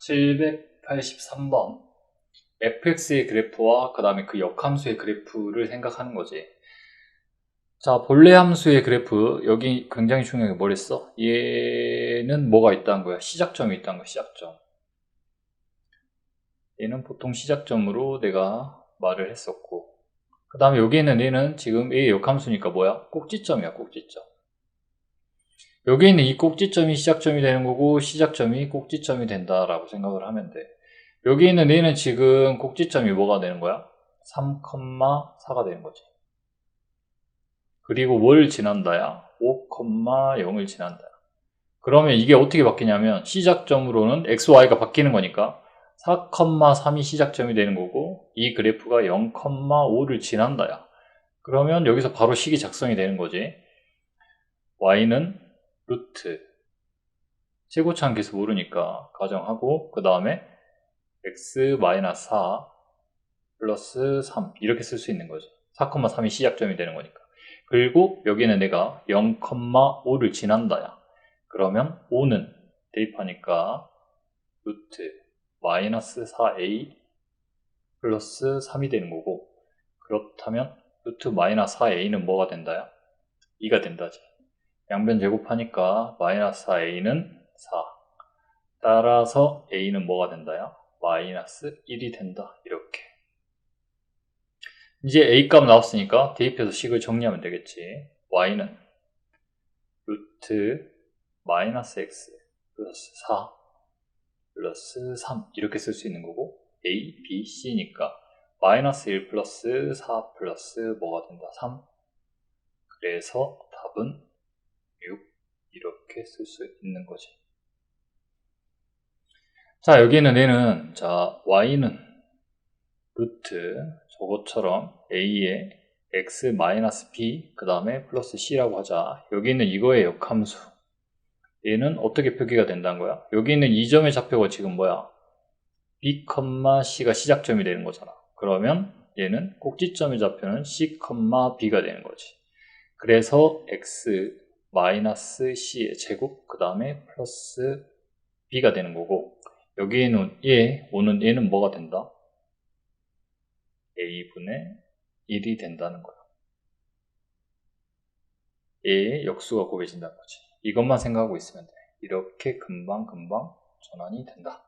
783번 fx의 그래프와 그 다음에 그 역함수의 그래프를 생각하는 거지 자 본래 함수의 그래프 여기 굉장히 중요한 게 뭐랬어? 얘는 뭐가 있다는 거야? 시작점이 있다는 거야 시작점 얘는 보통 시작점으로 내가 말을 했었고 그 다음에 여기에는 얘는 지금 A의 역함수니까 뭐야? 꼭지점이야 꼭지점 여기 있는 이 꼭지점이 시작점이 되는 거고 시작점이 꼭지점이 된다라고 생각을 하면 돼. 여기 있는 얘는 지금 꼭지점이 뭐가 되는 거야? 3,4가 되는 거지. 그리고 뭘 지난다야? 5,0을 지난다야. 그러면 이게 어떻게 바뀌냐면 시작점으로는 xy가 바뀌는 거니까 4,3이 시작점이 되는 거고 이 그래프가 0,5를 지난다야. 그러면 여기서 바로 식이 작성이 되는 거지. y는 루트. 최고차함계수 모르니까 가정하고 그 다음에 x-4 플러스 3 이렇게 쓸 수 있는 거죠 4,3이 시작점이 되는 거니까. 그리고 여기는 내가 0,5를 지난다야. 그러면 5는 대입하니까 루트 마이너스 4a 플러스 3이 되는 거고 그렇다면 루트 마이너스 4a는 뭐가 된다야? 2가 된다지 양변 제곱하니까 마이너스 4a는 4 따라서 a는 뭐가 된다요? 마이너스 1이 된다. 이렇게. 이제 a값 나왔으니까 대입해서 식을 정리하면 되겠지. y는 루트 마이너스 x 플러스 4 플러스 3 이렇게 쓸 수 있는 거고 a, b, c니까 마이너스 1 플러스 4 플러스 뭐가 된다? 3 그래서 답은 6 이렇게 쓸 수 있는 거지. 자 여기는 얘는 자 y는 루트 저것처럼 a의 x-b 그 다음에 플러스 c라고 하자. 여기 있는 이거의 역함수. 얘는 어떻게 표기가 된다는 거야? 여기 있는 이 점의 좌표가 지금 뭐야? b, c가 시작점이 되는 거잖아. 그러면 얘는 꼭지점의 좌표는 c, b가 되는 거지. 그래서 x 마이너스 c의 제곱 그 다음에 플러스 b가 되는 거고 여기에는 얘, 오는 얘는 뭐가 된다? a분의 1이 된다는 거야. 얘의 역수가 곱해진다는 거지. 이것만 생각하고 있으면 돼. 이렇게 금방금방 전환이 된다.